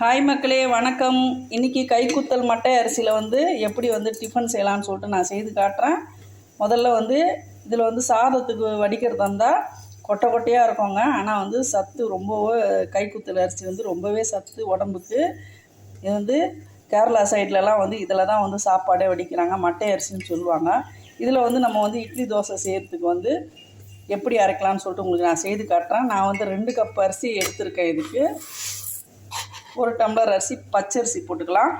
Hi மக்களே வணக்கம். இன்றைக்கி கைக்குத்தல் மட்டை அரிசியில் வந்து எப்படி வந்து டிஃபன் செய்யலாம்னு சொல்லிட்டு நான் செய்து காட்டுறேன். முதல்ல வந்து இதில் வந்து சாதத்துக்கு வடிக்கிறதா இருந்தால் கொட்டை கொட்டையாக இருக்குங்க. ஆனால் வந்து சத்து ரொம்பவே கைக்குத்தல் அரிசி வந்து ரொம்பவே சத்து உடம்புக்கு. இது வந்து கேரளா சைட்லலாம் வந்து இதில் தான் வந்து சாப்பாடே வடிக்கிறாங்க. மட்டை அரிசின்னு சொல்லுவாங்க. இதில் வந்து நம்ம வந்து இட்லி தோசை செய்கிறதுக்கு வந்து எப்படி அரைக்கலாம்னு சொல்லிட்டு உங்களுக்கு நான் செய்து காட்டுறேன். நான் வந்து ரெண்டு கப் அரிசி எடுத்திருக்கேன் இதுக்கு. ஒரு டம்ளர் அரிசி பச்சரிசி போட்டுக்கலாம்.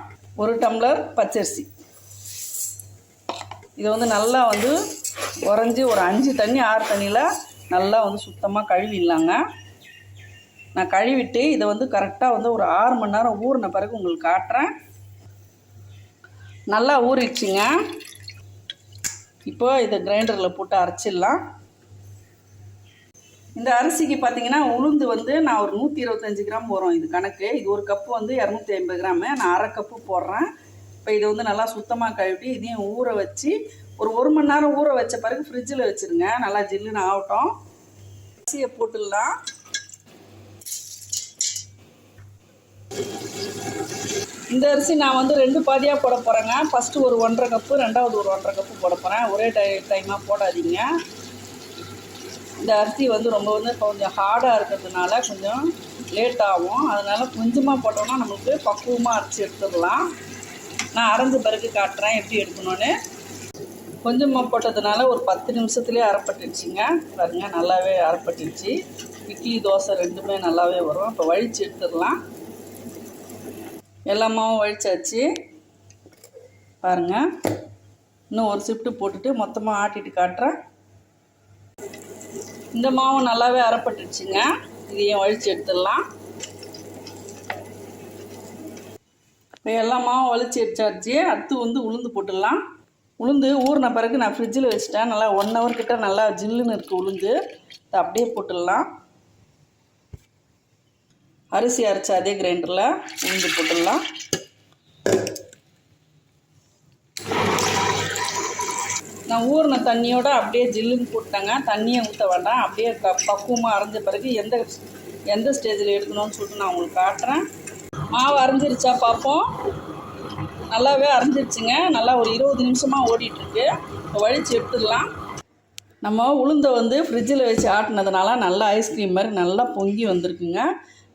ஒரு டம்ளர் பச்சரிசி. இதை வந்து நல்லா வந்து உறைஞ்சி ஒரு அஞ்சு தண்ணி ஆறு தண்ணியில் நல்லா வந்து சுத்தமாக கழுவிடலாங்க. நான் கழுவிட்டு இதை வந்து கரெக்டாக வந்து ஒரு ஆறு மணி நேரம் ஊறின பிறகு உங்களுக்கு காட்டுறேன். நல்லா ஊறிடுச்சுங்க. இப்போ இதை கிரைண்டரில் போட்டு அரைச்சிடலாம். இந்த அரிசிக்கு பார்த்தீங்கன்னா உளுந்து வந்து நான் ஒரு நூற்றி இருபத்தஞ்சி கிராம் வரும் இது கணக்கு. இது ஒரு கப்பு வந்து இரநூத்தி ஐம்பது கிராமு. நான் அரை கப்பு போடுறேன். இப்போ இதை வந்து நல்லா சுத்தமாக கழுவி இதையும் ஊற வச்சு ஒரு ஒரு மணி நேரம் ஊற வச்ச பிறகு ஃப்ரிட்ஜில் வச்சுருங்க. நல்லா ஜில்லுன்னு ஆகட்டும். அரிசியை போட்டுடலாம். இந்த அரிசி நான் வந்து ரெண்டு பாதியாக போட போகிறேங்க ஃபஸ்ட்டு ஒரு ஒன்றரை கப்பு ரெண்டாவது ஒரு ஒன்றரை கப்பு போட போகிறேன் ஒரே டை டைமாக போடாதீங்க. இந்த அரிசி வந்து ரொம்ப வந்து கொஞ்சம் ஹார்டாக இருக்கிறதுனால கொஞ்சம் லேட் ஆகும். அதனால் கொஞ்சமாக போட்டோம்னா நம்மளுக்கு பக்குவமாக அரைச்சி எடுத்துடலாம் நான் அரைஞ்ச பிறகு காட்டுறேன் எப்படி எடுக்கணும்னு. கொஞ்சமாக போட்டதுனால ஒரு பத்து நிமிஷத்துலேயே அரைப்பட்டுடுச்சிங்க பாருங்க நல்லாவே அரைப்பட்டுடுச்சு இட்லி தோசை ரெண்டுமே நல்லாவே வரும். இப்போ வழித்து எடுத்துடலாம். எல்லா மாவும் வழிச்சாச்சு. பாருங்கள் இன்னும் ஒரு ஷிஃப்ட்டு போட்டுட்டு மொத்தமாக ஆட்டிட்டு காட்டுறேன். இந்த மாவு நல்லாவே அறப்பட்டுருச்சுங்க இதையும் வழித்து எடுத்துடலாம். இப்போ எல்லா மாவும் வலிச்சு எடுத்தாச்சு. அடுத்து வந்து உளுந்து போட்டுடலாம். உளுந்து ஊறின பிறகு நான் ஃப்ரிட்ஜில் வச்சுட்டேன். நல்லா ஒன் ஹவர் கிட்ட நல்லா ஜில்லுன்னு இருக்குது உளுந்து. இதை அப்படியே போட்டுடலாம். அரிசி அரைச்ச அதே கிரைண்டரில் உளுந்து போட்டுடலாம். நான் ஊறின தண்ணியோட அப்படியே ஜில்லுன்னு போட்டாங்க தண்ணியை ஊற்ற வேண்டாம். அப்படியே க பக்குவமாக அரைஞ்ச பிறகு எந்த எந்த ஸ்டேஜில் எடுக்கணும்னு சொல்லிட்டு நான் உங்களுக்கு காட்டுறேன். மாவு அரைஞ்சிருச்சா பார்ப்போம். நல்லாவே அரைஞ்சிருச்சுங்க. நல்லா ஒரு இருபது நிமிஷமாக ஓடிட்டுருக்கு. இப்போ வழித்து எடுத்துடலாம். நம்ம உளுந்தை வந்து ஃப்ரிட்ஜில் வச்சு ஆட்டினதுனால நல்லா ஐஸ்கிரீம் மாதிரி நல்லா பொங்கி வந்திருக்குங்க.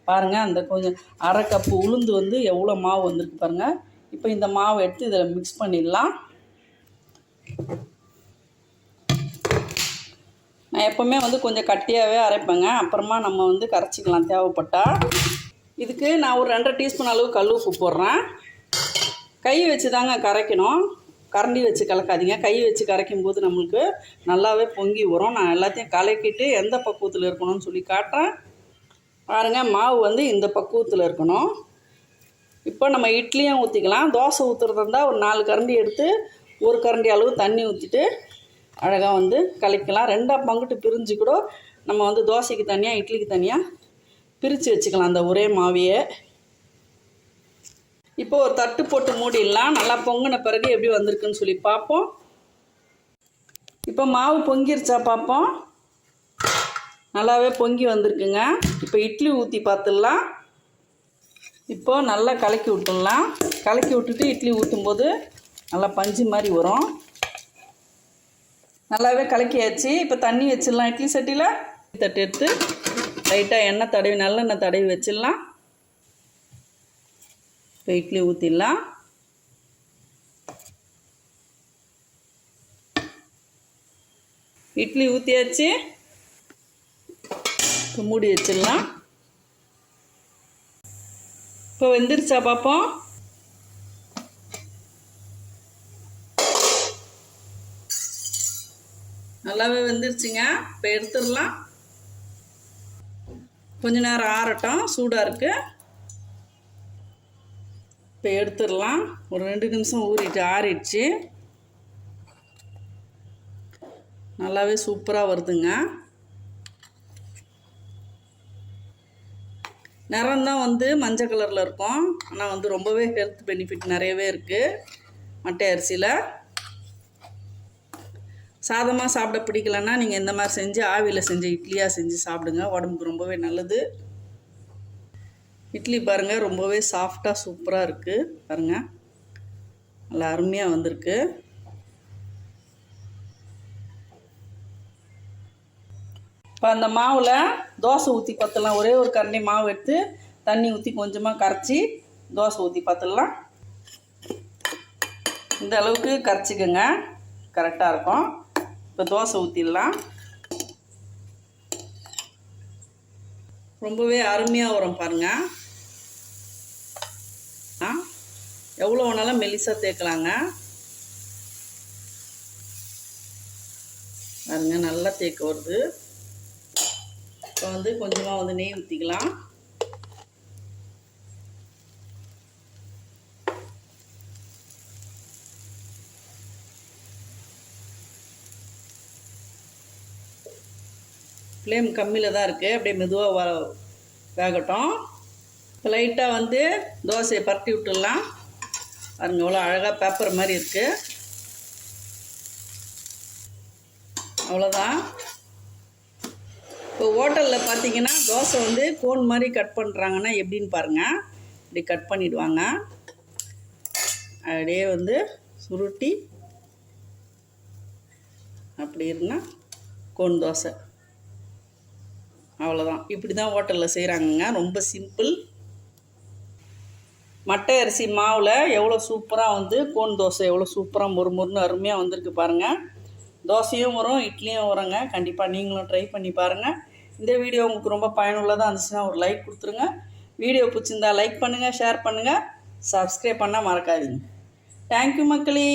பாருங்கள் அந்த கொஞ்சம் அரை கப்பு உளுந்து வந்து எவ்வளோ மாவு வந்திருக்கு பாருங்கள் இப்போ இந்த மாவை எடுத்து இதில் மிக்ஸ் பண்ணிடலாம். நான் எப்போவுமே வந்து கொஞ்சம் கட்டியாகவே அரைப்பேங்க. அப்புறமா நம்ம வந்து கரைச்சிக்கலாம் தேவைப்பட்டால் இதுக்கு நான் ஒரு ரெண்டரை டீஸ்பூன் அளவு கல் உப்பு போடுறேன். கை வச்சு தாங்க கரைக்கணும். கரண்டி வச்சு கலக்காதீங்க. கை வச்சு கரைக்கும் போது நம்மளுக்கு நல்லாவே பொங்கி வரும். நான் எல்லாத்தையும் கலக்கிட்டு எந்த பக்குவத்தில் இருக்கணும்னு சொல்லி காட்டுறேன். பாருங்கள் மாவு வந்து இந்த பக்குவத்தில் இருக்கணும். இப்போ நம்ம இட்லியும் ஊற்றிக்கலாம் தோசை ஊற்றுறதா இருந்தால் ஒரு நாலு கரண்டி எடுத்து ஒரு கரண்டி அளவு தண்ணி ஊற்றிட்டு அழகாக வந்து கலக்கலாம். ரெண்டாக பங்குட்டு பிரிஞ்சு கூட நம்ம வந்து தோசைக்கு தனியாக இட்லிக்கு தனியாக பிரித்து வச்சுக்கலாம் அந்த ஒரே மாவையே. இப்போ ஒரு தட்டு போட்டு மூடிடலாம். நல்லா பொங்கின பிறகு எப்படி வந்திருக்குன்னு சொல்லி பார்ப்போம். இப்போ மாவு பொங்கிருச்சா பார்ப்போம். நல்லாவே பொங்கி வந்திருக்குங்க. இப்போ இட்லி ஊற்றி பார்த்துடலாம். இப்போது நல்லா கலக்கி விட்டுடலாம். கலக்கி விட்டுட்டு இட்லி ஊற்றும்போது நல்லா பஞ்சு மாதிரி வரும். நல்லாவே கலக்கியாச்சு. இப்போ தண்ணி வச்சிடலாம். இட்லி சட்டியில் தட்டு எடுத்து லைட்டாக எண்ணெய் தடவி நல்லெண்ணெய் தடவி வச்சிடலாம். இப்போ இட்லி ஊற்றிடலாம் இட்லி ஊற்றியாச்சு இப்போ மூடி வச்சிடலாம். இப்போ வெந்துருச்சா பார்ப்போம் நல்லாவே வெந்துருச்சுங்க. இப்போ எடுத்துடலாம். கொஞ்ச நேரம் ஆறட்டும். சூடாக இருக்குது இப்போ எடுத்துடலாம். ஒரு ரெண்டு நிமிஷம் ஊறிட்டு ஆறிடுச்சு. நல்லாவே சூப்பராக வருதுங்க. நிறம் தான் வந்து மஞ்சள் கலரில் இருக்கும். ஆனால் வந்து ரொம்பவே ஹெல்த் பெனிஃபிட் நிறையவே இருக்குது மட்டை அரிசியில். சாதமாக சாப்பிட பிடிக்கலன்னா நீங்கள் இந்த மாதிரி செஞ்சு ஆவியில் செஞ்ச இட்லியாக செஞ்சு சாப்பிடுங்க. உடம்புக்கு ரொம்பவே நல்லது. இட்லி பாருங்கள் ரொம்பவே சாஃப்டாக சூப்பராக இருக்குது பாருங்கள் நல்லா அருமையாக வந்திருக்கு. இப்போ அந்த மாவில் தோசை ஊற்றி பற்றலாம் ஒரே ஒரு கரண்டி மாவு எடுத்து தண்ணி ஊற்றி கொஞ்சமாக கரைச்சி தோசை ஊற்றி பற்றலாம் இந்த அளவுக்கு கரைச்சிக்கோங்க. கரெக்டாக இருக்கும். இப்போ தோசை ஊற்றிடலாம் ரொம்பவே அருமையாக வரும் பாருங்கள் ஆ எவ்வளோ வேணாலும் மெலிசாக தேக்கலாங்க. பாருங்க நல்லா தேக்க வருது. இப்போ வந்து கொஞ்சமாக வந்து நெய் ஊற்றிக்கலாம் ஃப்ளேம் கம்மியில் தான் இருக்குது அப்படியே மெதுவாக வ வேகட்டும். இப்போ லைட்டாக வந்து தோசையை பரட்டி விட்டுடலாம். பாருங்க எவ்வளோ அழகாக பேப்பர் மாதிரி இருக்குது அவ்வளோதான் இப்போ ஹோட்டலில் பார்த்தீங்கன்னா தோசை வந்து கோன் மாதிரி கட் பண்ணுறாங்கன்னா எப்படின்னு பாருங்கள் இப்படி கட் பண்ணிவிடுவாங்க அப்படியே வந்து சுருட்டி அப்படி இருந்தால் கோன் தோசை. அவ்வளோதான் இப்படி தான் ஹோட்டலில் செய்கிறாங்கங்க ரொம்ப சிம்பிள். மட்டை அரிசி மாவில் எவ்வளோ சூப்பராக வந்து கோன் தோசை எவ்வளோ சூப்பராக மொறு மொறுன்னு அருமையாக வந்திருக்கு பாருங்கள் தோசையும் வரும் இட்லியும் வருங்க. கண்டிப்பாக நீங்களும் ட்ரை பண்ணி பாருங்கள் இந்த வீடியோ உங்களுக்கு ரொம்ப பயனுள்ளதாக இருந்துச்சுன்னா ஒரு லைக் கொடுத்துருங்க. வீடியோ பிடிச்சிருந்தா லைக் பண்ணுங்கள் ஷேர் பண்ணுங்கள் சப்ஸ்கிரைப் பண்ணால் மறக்காதீங்க. தேங்க்யூ மக்களே.